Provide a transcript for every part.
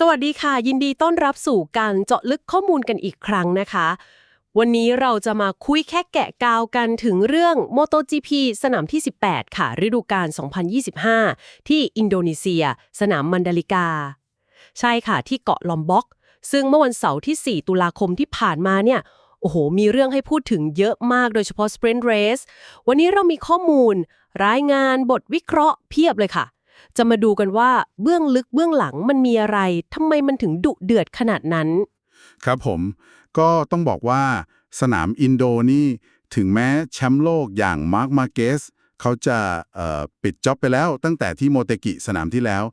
สวัสดีค่ะ ยินดีต้อนรับสู่การเจาะลึกข้อมูลกันอีกครั้งนะคะ วันนี้เราจะมาคุยแค่แกะกาวกันถึงเรื่อง MotoGP สนามที่ 18 ค่ะ ฤดูกาล 2025 ที่อินโดนีเซีย สนามมันดาลิกา ใช่ค่ะที่เกาะลอมบ็อก ซึ่งเมื่อวันเสาร์ที่ 4 ตุลาคมที่ผ่านมาเนี่ยโอ้โห มีเรื่องให้พูดถึงเยอะมากโดยเฉพาะ Sprint Race วันนี้เรามีข้อมูล รายงานบทวิเคราะห์เพียบเลยค่ะ จะมาดูกันว่าเบื้องลึกเบื้องหลังมันมีอะไรทำไมมันถึงดุเดือดขนาดนั้น ครับผม ก็ต้องบอกว่าสนามอินโดนี่ถึงแม้แชมป์โลกอย่างมาร์คมาเกสเขาจะปิดจ็อบไปแล้วตั้งแต่ที่โมเตกิสนามที่แล้ว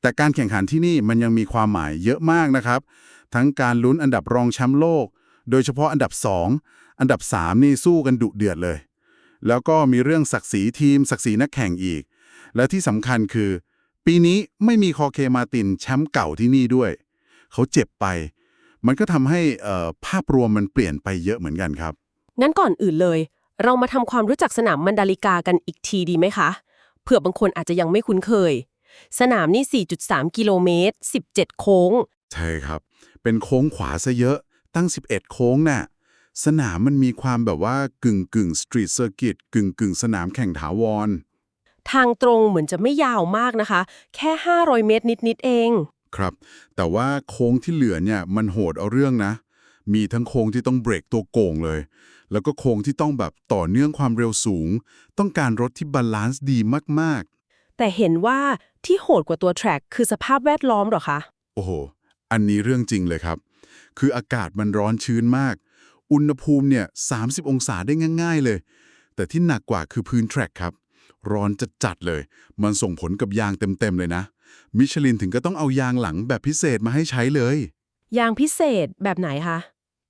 แต่การแข่งขันที่นี่มันยังมีความหมายเยอะมากนะครับ ทั้งการลุ้นอันดับรองแชมป์โลก โดยเฉพาะอันดับ 2 อันดับ 3 นี่สู้กันดุเดือดเลย แล้วก็มีเรื่องศักดิ์ศรีทีม ศักดิ์ศรีนักแข่งอีก และที่สำคัญคือ ปีนี้ไม่มีคอเคมาตินแชมป์เก่าที่นี่ด้วย เขาเจ็บไป มันก็ทำให้เอ่อภาพรวมมันเปลี่ยนไปเยอะเหมือนกันครับ งั้นก่อนอื่นเลย เรามาทำความรู้จักสนามมันดาลิกากันอีกทีดีไหมคะ เผื่อบางคนอาจจะยังไม่คุ้นเคย สนามนี่ 4.3 กิโลเมตร 17 โค้ง ใช่ครับ เป็นโค้งขวาซะเยอะ ตั้ง 11 โค้งน่ะสนามมันมีความแบบว่ากึ่งกึ่งสตรีทเซอร์กิตกึ่งกึ่งสนามแข่งถาวร ทางตรงเหมือนจะไม่ยาวมากนะคะ แค่ 500 เมตรนิด ๆ เอง ครับ แต่ว่าโค้งที่เหลือเนี่ยมันโหดเอาเรื่องนะ มีทั้งโค้งที่ต้องเบรกตัวโก่งเลย แล้วก็โค้งที่ต้องแบบต่อเนื่องความเร็วสูง ต้องการรถที่บาลานซ์ดีมากแต่เห็นว่าที่โหดกว่าตัวแทร็กคือสภาพแวดล้อมเหรอคะๆโอ้โห อันนี้เรื่องจริงเลยครับ คืออากาศมันร้อนชื้นมาก อุณหภูมิเนี่ย30 องศาได้ง่าย ๆ เลย แต่ที่หนักกว่าคือพื้นแทร็กครับ ร้อนจะจัดๆเลย มันส่งผลกับยางเต็ม ๆ เลยนะ มิชลินถึงก็ต้องเอายางหลังแบบพิเศษมาให้ใช้เลย ยางพิเศษแบบไหนคะ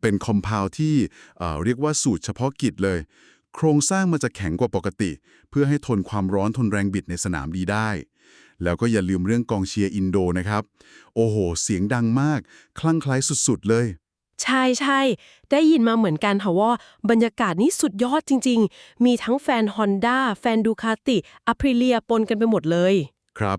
เป็นคอมเพลที่เอ่อเรียกว่าสูตรเฉพาะกิจเลย โครงสร้างมันจะแข็งกว่าปกติ เพื่อให้ทนความร้อนทนแรงบิดในสนามดีได้ แล้วก็อย่าลืมเรื่องกองเชียร์อินโดนะครับ โอ้โห เสียงดังมาก คลั่งไคล้สุดๆเลย ใช่ใช่ได้ยินมาเหมือนกันค่ะว่า บรรยากาศนี้สุดยอดจริง ๆ มีทั้งแฟน Honda แฟนดูคาติอ p พ i เลียปนกันไปหมดเลย ครับ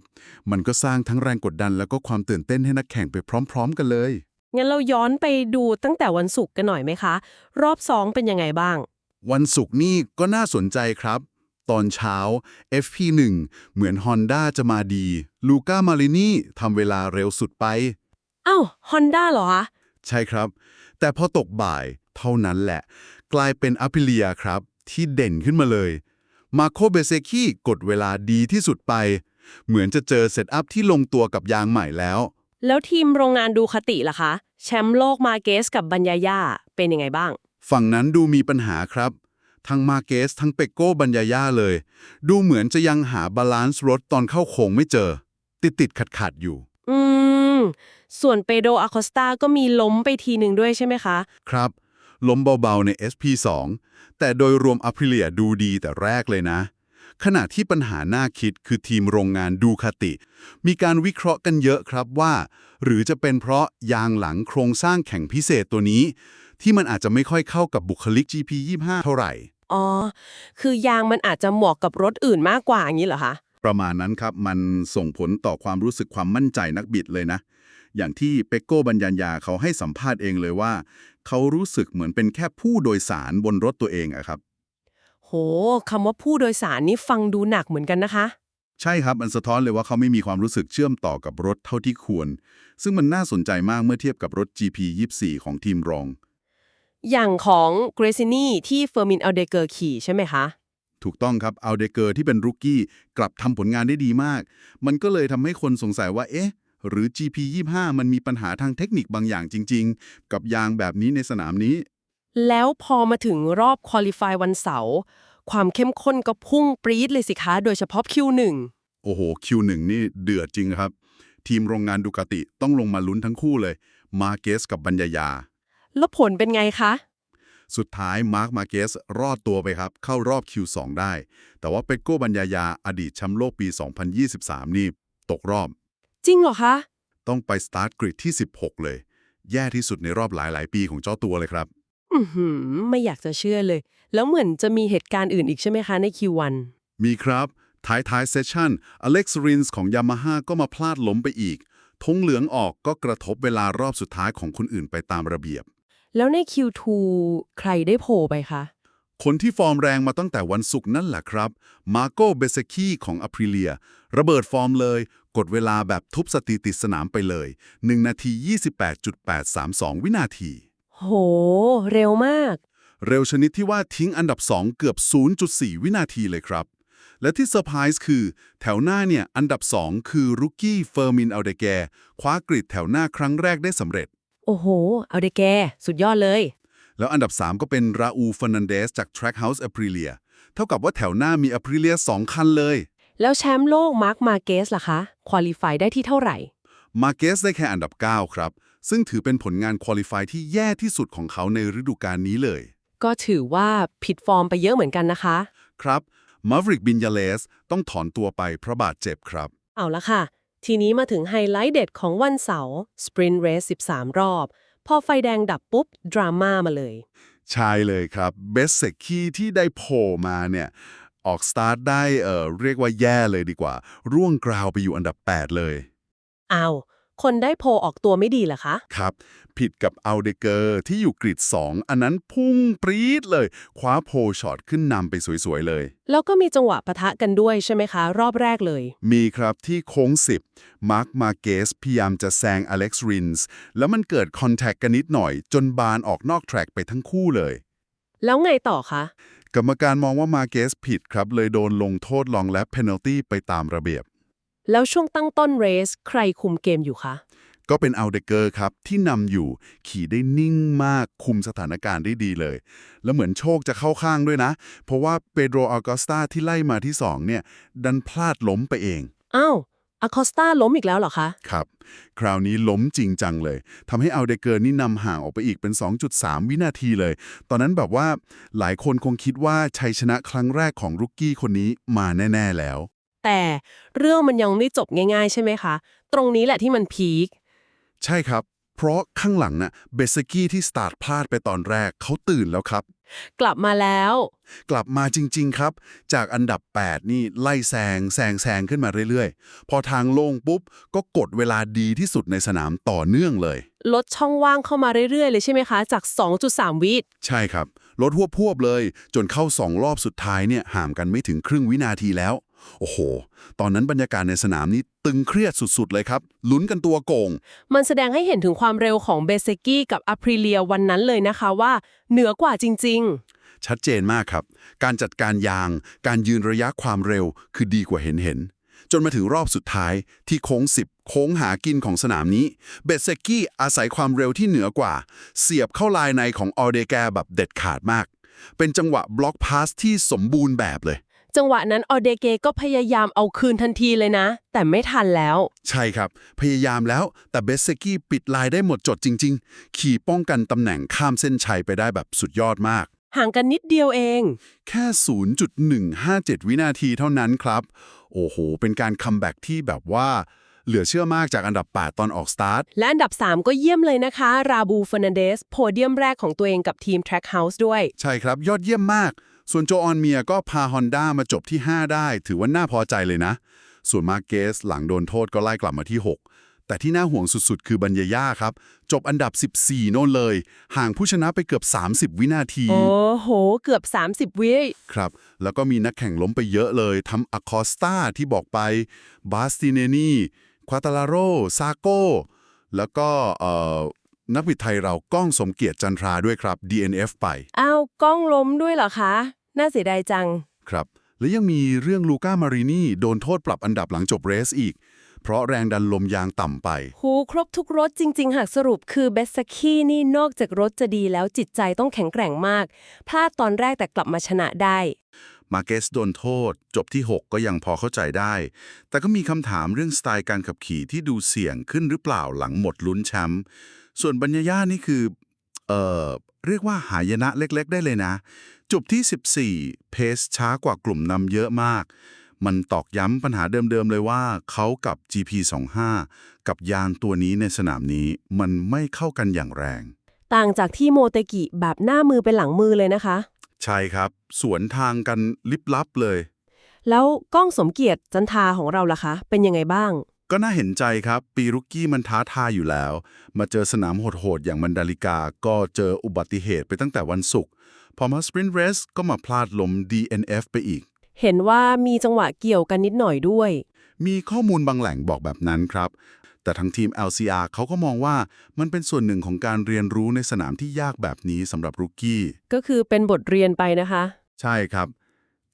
มันก็สร้างทั้งแรงกดดันแล้วก็ความตื่นเต้นให้นักแข่งไปพร้อม ๆ กันเลย งั้นเราย้อนไปดูตั้งแต่วันศุกร์กันหน่อยไหมคะ รอบสองเป็นยังไงบ้าง วันศุกร์นี่ก็น่าสนใจครับ ตอนเช้า FP1 เหมือน Honda จะมาดี ลูก้ามารินีทำเวลาเร็วสุดไปอ้าว Honda เหรอคะ ใช่ครับ แต่พอตกบ่ายเท่านั้นแหละ กลายเป็นอ p ิเลียครับ ที่เด่นขึ้นมาเลย มาโคเบเซคีกดเวลาดีที่สุดไป เหมือนจะเจอเซตอัพที่ลงตัวกับยางใหม่แล้ว แล้วทีมโรงงานดูคาติล่ะคะ แชมป์โลกมาเกสกับบัญญาย่าเป็นยังไงบ้าง ฝั่งนั้นดูมีปัญหาครับ ทั้งมาเกสทั้งเปกโก้บัญญาย่าเลย ดูเหมือนจะยังหาบาลานซ์รถตอนเข้าโค้งไม่เจอ ติดติดขัดขัดๆอยู่ อืม ส่วนเปโดอาคอสตาก็มีล้มไปทีหนึ่งด้วยใช่ไหมคะ ครับ ล้มเบาๆใน SP2 แต่โดยรวมอ p ิเลียดูดีแต่แรกเลยนะ ขณะที่ปัญหาน่าคิดคือทีมโรงงานดูคาติ มีการวิเคราะห์กันเยอะครับว่า หรือจะเป็นเพราะยางหลังโครงสร้างแข็งพิเศษตัวนี้ ที่มันอาจจะไม่ค่อยเข้ากับบุคลิก GP25 เท่าไหร่ อ๋อ คือยางมันอาจจะเหมาะกับรถอื่นมากกว่าอย่างนี้เหรอคะ ประมาณนั้นครับ มันส่งผลต่อความรู้สึกความมั่นใจนักบิดเลยนะ อย่างที่เปกโก้บัญญัญญาเขาให้สัมภาษณ์เองเลยว่า เขารู้สึกเหมือนเป็นแค่ผู้โดยสารบนรถตัวเองอะครับ โหคำว่าผู้โดยสารนี่ฟังดูหนักเหมือนกันนะคะ ใช่ครับ มันสะท้อนเลยว่าเขาไม่มีความรู้สึกเชื่อมต่อกับรถเท่าที่ควร ซึ่งมันน่าสนใจมากเมื่อเทียบกับรถ GP24 ของทีมรอง อย่างของเกรซินีที่เฟอร์มินอัลเดเกอร์ขี่ใช่ไหมคะ ถูกต้องครับอัลเดเกอร์ที่เป็นรุกกี้กลับทำผลงานได้ดีมาก มันก็เลยทำให้คนสงสัยว่าเอ๊ะหรือ GP25 มันมีปัญหาทางเทคนิคบางอย่างจริง ๆ กับยางแบบนี้ในสนามนี้ แล้วพอมาถึงรอบควอลิฟายวันเสาร์ความเข้มข้นก็พุ่งปรี๊ดเลยสิคะโดยเฉพาะ Q1 โอ้โห Q1 นี่เดือดจริงครับ ทีมโรงงานดูกาติต้องลงมาลุ้นทั้งคู่เลย มาเกสกับบัญญายา แล้วผลเป็นไงคะ สุดท้ายมาร์คมาเกสรอดตัวไปครับ เข้ารอบ Q2 ได้ แต่ว่าเปกโก้บัญญายาอดีตแชมป์โลกปี 2023 นี่ ตกรอบ จริงเหรอคะ ต้องไปสตาร์ทกริดที่ 16 เลย แย่ที่สุดในรอบหลายๆ ปีของเจ้าตัวเลยครับอือหือไม่อยากจะเชื่อเลย แล้วเหมือนจะมีเหตุการณ์อื่นอีกใช่ไหมคะใน Q1 มีครับท้ายท้ายเซสชั่นอเล็กซ์รินส์ของยามาฮ่าก็มาพลาดล้มไปอีกธงเหลืองออกก็กระทบเวลารอบสุดท้ายของคนอื่นไปตามระเบียบ แล้วใน Q2 ใครได้โผล่ไปคะ คนที่ฟอร์มแรงมาตั้งแต่วันศุกร์นั่นแหละครับ มาโกเบเซคีของอ p ริเลียระเบิดฟอร์มเลย กดเวลาแบบทุบสถิติสนามไปเลย 1 นาที 28.832 วินาที โห เร็วมาก เร็วชนิดที่ว่าทิ้งอันดับ 2 เกือบ 0.4 วินาทีเลยครับ และที่เซอร์ไพรส์คือ แถวหน้าเนี่ย อันดับ 2 คือรุกกี้เฟอร์มินอัลเดแกคว้ากริดแถวหน้าครั้งแรกได้สำเร็จ โอ้โห เอาเดแก สุดยอดเลย แล้วอันดับ 3 ก็เป็นราอูฟ e นันเดสจาก Trackhouse Aprilia เท่ากับว่าแถวหน้ามี Aprilia 2 คันเลย แล้วแชมป์โลกมาร์คมาเกสล่ะคะควอลิฟายได้ที่เท่าไหร่มาเกสได้แค่อันดับ 9 ครับ ซึ่งถือเป็นผลงานคุริฟายที่แย่ที่สุดของเขาในฤดูกาลนี้เลย ก็ถือว่าผิดฟอร์มไปเยอะเหมือนกันนะคะ ครับมาฟริกบินยาเลสต้องถอนตัวไปเพราะบาดเจ็บครับ เอาละค่ะ ทีนี้มาถึงไฮไลท์เด็ดของวันเสาร์สปรินต์เรส13 รอบ พอไฟแดงดับปุ๊บ ดราม่ามาเลย ใช่เลยครับเบสเซคีที่ได้โผล่มาเนี่ยออกสตาร์ทได้เอ่อเรียกว่าแย่เลยดีกว่า ร่วงกราวไปอยู่อันดับ 8 เลย อ้าว คนได้โพลออกตัวไม่ดีเหรอคะ ครับ ผิดกับอัลเดเกอร์ที่อยู่กริด2 อันนั้นพุ่งปรี๊ดเลย คว้าโพลช็อตขึ้นนำไปสวย ๆ เลย แล้วก็มีจังหวะปะทะกันด้วยใช่ไหมคะ รอบแรกเลย มีครับที่โค้ง 10 มาร์คมาเกสพยายามจะแซงอเล็กซ์รินส์แล้วมันเกิดคอนแทคกันนิดหน่อย จนบานออกนอกแทร็กไปทั้งคู่เลย แล้วไงต่อคะ กรรมการมองว่ามาเกสผิดครับ เลยโดนลงโทษลองและเพนัลตี้ไปตามระเบียบ แล้วช่วงตั้งต้นเรส ใครคุมเกมอยู่คะ ก็เป็นอัลเดเกอร์ครับ ที่นำอยู่ขี่ได้นิ่งมากคุมสถานการณ์ได้ดีเลย แล้วเหมือนโชคจะเข้าข้างด้วยนะ เพราะว่าเปโดรอัลกอสตาที่ไล่มาที่ 2 เนี่ย ดันพลาดล้มไปเองอ้าวอคอสตาล้มอีกแล้วเหรอคะ ครับ คราวนี้ล้มจริงจังเลยทำให้อัลเดเกอร์นี่นำห่างออกไปอีกเป็น 2.3 วินาทีเลย ตอนนั้นแบบว่าหลายคนคงคิดว่าชัยชนะครั้งแรกของรุกกี้คนนี้มาแน่ ๆ แล้ว แต่เรื่องมันยังไม่จบง่ายๆ ใช่ไหมคะ ตรงนี้แหละที่มันพีค ใช่ครับ เพราะข้างหลังน่ะเบสกี้ที่สตาร์ทพลาดไปตอนแรกเขาตื่นแล้วครับ กลับมาแล้ว กลับมาจริง ๆ ครับ จากอันดับ 8 นี่ไล่แซงแซงแซงขึ้นมาเรื่อยๆ พอทางโล่งปุ๊บ ก็กดเวลาดีที่สุดในสนามต่อเนื่องเลย ลดช่องว่างเข้ามาเรื่อยๆ เลยใช่ไหมคะ จาก 2.3 วิใช่ครับ ลดหัวพวบเลย จนเข้า 2 รอบสุดท้ายเนี่ยห่างกันไม่ถึงครึ่งวินาทีแล้ว โอ้โห ตอนนั้นบรรยากาศในสนามนี้ตึงเครียดสุด ๆ เลยครับ ลุ้นกันตัวโกง มันแสดงให้เห็นถึงความเร็วของเบเซกี้กับอ p ริเลียวันนั้นเลยนะคะว่า เหนือกว่าจริงชัดเจนมากครับ การจัดการยาง การยืนระยะความเร็วคือดีกว่าเห็นเห็น จนมาถึงรอบสุดท้ายที่โค้ง 10 โค้งหากินของสนามนี้ เบสเซกกี้อาศัยความเร็วที่เหนือกว่า เสียบเข้าลายในของออเดแกแบบเด็ดขาดมาก เป็นจังหวะบล็อกพาสที่สมบูรณ์แบบเลยๆ จังหวะนั้นออเดเกก็พยายามเอาคืนทันทีเลยนะ แต่ไม่ทันแล้ว ใช่ครับ พยายามแล้วแต่เบสเซกกี้ปิดลายได้หมดจดจริง ๆ ขี่ป้องกันตำแหน่งข้ามเส้นชัยไปได้แบบสุดยอดมาก ห่างกันนิดเดียวเอง แค่ 0.157 วินาทีเท่านั้นครับ โอ้โห เป็นการคัมแบ็กที่แบบว่าเหลือเชื่อมากจากอันดับ 8 ตอนออกสตาร์ท และอันดับ 3 ก็เยี่ยมเลยนะคะ ราบูเฟอร์นันเดส โพเดียมแรกของตัวเองกับทีม Trackhouse ด้วย ใช่ครับ ยอดเยี่ยมมาก ส่วนโจออนเมียก็พา Honda มาจบที่ 5 ได้ ถือว่าน่าพอใจเลยนะ ส่วนมาร์เกสหลังโดนโทษก็ไล่กลับมาที่ 6 แต่ที่น่าห่วงสุดๆ คือบัญญาย่าครับ จบอันดับ 14 โน่นเลย ห่างผู้ชนะไปเกือบ 30 วินาที โอ้โห เกือบ 30 วิครับ แล้วก็มีนักแข่งล้มไปเยอะเลยทำอคอสตาที่บอกไปบาสติเนนีควาตาลาโรซาโกแล้วก็เอ่อ นักบิดไทยเราก้องสมเกียรติจันทราด้วยครับ DNF ไป อ้าวกล้องล้มด้วยเหรอคะ น่าเสียดายจัง ครับ และยังมีเรื่องลูก้ามารินีโดนโทษปรับอันดับหลังจบเรสอีก เพราะแรงดันลมยางต่ำไป หูครบทุกรถจริง ๆ หากสรุปคือเบสซาคีนี่นอกจากรถจะดีแล้วจิตใจต้องแข็งแกร่งมาก พลาดตอนแรกแต่กลับมาชนะได้ มาเกสโดนโทษ จบที่ 6 ก็ยังพอเข้าใจได้ แต่ก็มีคำถามเรื่องสไตล์การขับขี่ที่ดูเสี่ยงขึ้นหรือเปล่าหลังหมดลุ้นแชมป์ ส่วนบัญญาย่านี่คือเอ่อเรียกว่าหายนะเล็ก ๆ ได้เลยนะจบที่ 14 เพสช้ากว่ากลุ่มนำเยอะมาก มันตอกย้ำปัญหาเดิม ๆ เลยว่าเขากับ GP25 กับยางตัวนี้ในสนามนี้มันไม่เข้ากันอย่างแรง ต่างจากที่โมเตกิแบบหน้ามือเป็นหลังมือเลยนะคะ ใช่ครับ สวนทางกันลิบลับเลย แล้วก้องสมเกียรติจันทาของเราล่ะคะ เป็นยังไงบ้าง ก็น่าเห็นใจครับ ปีรุกกี้มันท้าทายอยู่แล้ว มาเจอสนามโหดๆ อย่างมันดาลิกา ก็เจออุบัติเหตุไปตั้งแต่วันศุกร์พอมาสปรินต์เรสก็มาพลาดล้ม DNF ไปอีก เห็นว่ามีจังหวะเกี่ยวกันนิดหน่อยด้วย มีข้อมูลบางแหล่งบอกแบบนั้นครับ แต่ทางทีม LCR เขาก็มองว่ามันเป็นส่วนหนึ่งของการเรียนรู้ในสนามที่ยากแบบนี้สำหรับรุกกี้ ก็คือเป็นบทเรียนไปนะคะ ใช่ครับ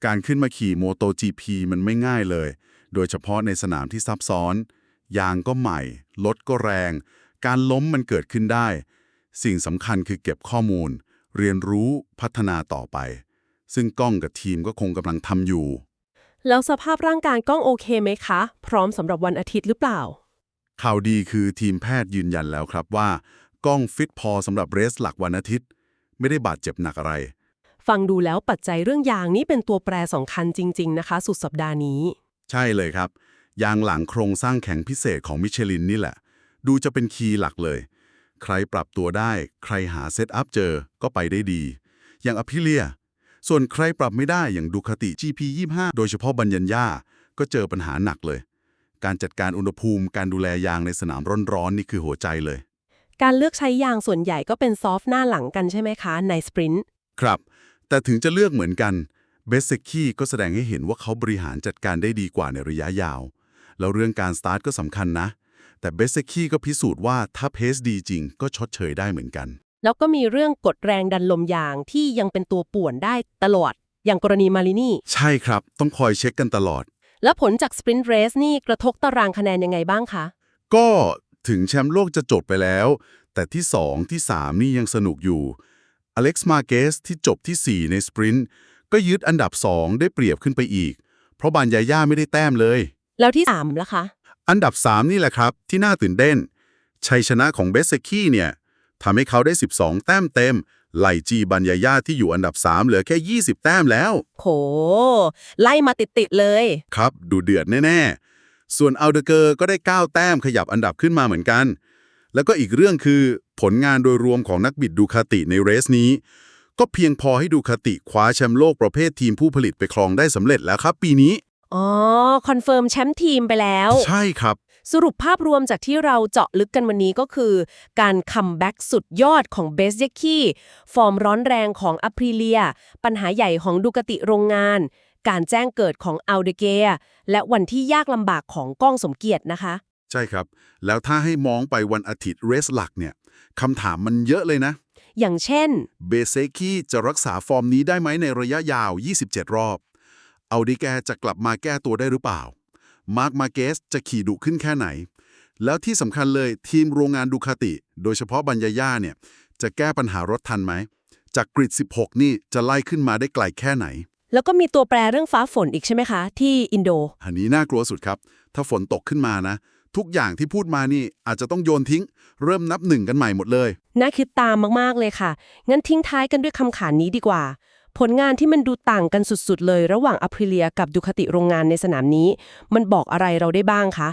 การขึ้นมาขี่โมโต GP มันไม่ง่ายเลย โดยเฉพาะในสนามที่ซับซ้อน ยางก็ใหม่ รถก็แรง การล้มมันเกิดขึ้นได้ สิ่งสำคัญคือเก็บข้อมูล เรียนรู้พัฒนาต่อไป ซึ่งก้องกับทีมก็คงกำลังทำอยู่ แล้วสภาพร่างกายกล้องโอเคไหมคะ พร้อมสำหรับวันอาทิตย์หรือเปล่า ข่าวดีคือทีมแพทย์ยืนยันแล้วครับว่า ก้องฟิตพอสำหรับเรสหลักวันอาทิตย์ ไม่ได้บาดเจ็บหนักอะไรฟังดูแล้วปัจจัยเรื่องยางนี่เป็นตัวแปรสำคัญจริง ๆ นะคะ สุดสัปดาห์นี้ ใช่เลยครับ ยางหลังโครงสร้างแข็งพิเศษของมิชลินนี่แหละ ดูจะเป็นคีย์หลักเลย ใครปรับตัวได้ ใครหาเซตอัพเจอก็ไปได้ดี อย่างอภิเลีย ส่วนใครปรับไม่ได้อย่างดูคติ GP25 โดยเฉพาะบัญญัญญาก็เจอปัญหาหนักเลย การจัดการอุณหภูมิการดูแลยางในสนามร้อนๆนี่คือหัวใจเลย การเลือกใช้ยางส่วนใหญ่ก็เป็นซอฟต์หน้าหลังกันใช่ไหมคะ ในสปรินต์ครับ แต่ถึงจะเลือกเหมือนกัน เบสเซคีก็แสดงให้เห็นว่าเขาบริหารจัดการได้ดีกว่าในระยะยาว แล้วเรื่องการสตาร์ทก็สำคัญนะ แต่เบสเซคีก็พิสูจน์ว่าถ้าเพสดีจริงก็ชดเชยได้เหมือนกัน แล้วก็มีเรื่องกดแรงดันลมยางที่ยังเป็นตัวป่วนได้ตลอด อย่างกรณีมารินี่ ใช่ครับ ต้องคอยเช็คกันตลอด แล้วผลจากสปรินต์เรสนี่กระทบตารางคะแนนยังไงบ้างคะ ก็ถึงแชมป์โลกจะจบไปแล้ว แต่ที่ 2 ที่ 3 นี่ยังสนุกอยู่อเล็กซ์มาเกสที่จบที่ 4 ในสปรินต์ ก็ยึดอันดับ 2 ได้เปรียบขึ้นไปอีก เพราะบานยาย่าไม่ได้แต้มเลย แล้วที่3ล่ะคะ อันดับ 3 นี่แหละครับ ที่น่าตื่นเต้น ชัยชนะของเบสเซคีเนี่ยทำให้เขาได้ 12 แต้มเต็ม ไล่จีบัญญาย่าที่อยู่อันดับ 3 เหลือแค่ 20 แต้มแล้ว โห ไล่มาติดๆเลย ครับ ดูเดือดแน่ ๆ ส่วนอัลเดเกอร์ก็ได้ 9 แต้มขยับอันดับขึ้นมาเหมือนกัน แล้วก็อีกเรื่องคือผลงานโดยรวมของนักบิดดูคาติในเรสนี้ ก็เพียงพอให้ดูคาติคว้าแชมป์โลกประเภททีมผู้ผลิตไปครองได้สำเร็จแล้วครับ ปีนี้ อ๋อ คอนเฟิร์มแชมป์ทีมไปแล้ว ใช่ครับ สรุปภาพรวมจากที่เราเจาะลึกกันวันนี้ก็คือ การคัมแบ็กสุดยอดของเบสเยคีฟอร์มร้อนแรงของอ p ริเลีย ปัญหาใหญ่ของดูกติโรงงาน การแจ้งเกิดของอัลเดเกียและวันที่ยากลำบากของก้องสมเกียรตินะคะ ใช่ครับ แล้วถ้าให้มองไปวันอาทิตย์เรสหลักเนี่ยคำถามมันเยอะเลยนะ อย่างเช่น เบเซคีจะรักษาฟอร์มนี้ได้ไหมในระยะยาว 27 รอบ เอาดิแกจะกลับมาแก้ตัวได้หรือเปล่า มาร์คมาเกสจะขี่ดุขึ้นแค่ไหน แล้วที่สำคัญเลยทีมโรงงานดูคาติ โดยเฉพาะบัญญาย่าเนี่ย จะแก้ปัญหารถทันไหม จากกริด 16 นี่จะไล่ขึ้นมาได้ไกลแค่ไหน แล้วก็มีตัวแปรเรื่องฟ้าฝนอีกใช่ไหมคะ ที่อินโด อันนี้น่ากลัวสุดครับ ถ้าฝนตกขึ้นมานะ ทุกอย่างที่พูดมานี่อาจจะต้องโยนทิ้ง เริ่มนับหนึ่งกันใหม่หมดเลย น่าคิดตามมากๆเลยค่ะ งั้นทิ้งท้ายกันด้วยคำขานนี้ดีกว่า ผลงานที่มันดูต่างกันสุดๆ เลย ระหว่างอ p ริเลียกับดูคติโรงงานในสนามนี้ มันบอกอะไรเราได้บ้างคะ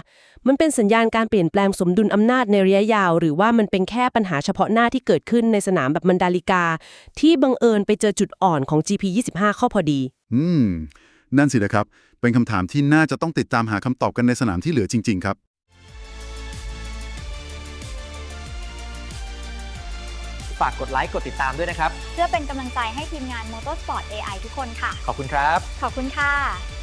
มันเป็นสัญญาณการเปลี่ยนแปลงสมดุลอำนาจในระยะยาว หรือว่ามันเป็นแค่ปัญหาเฉพาะหน้าที่เกิดขึ้นในสนามแบบมันดาลิกา ที่บังเอิญไปเจอจุดอ่อนของ GP25 เข้าพอดี อืม นั่นสินะครับ เป็นคำถามที่น่าจะต้องติดตามหาคำตอบกันในสนามที่เหลือจริง ๆ ครับ ฝากกดไลค์กดติดตามด้วยนะครับ เพื่อเป็นกำลังใจให้ทีมงาน Motorsport AI ทุกคนค่ะ ขอบคุณครับ ขอบคุณค่ะ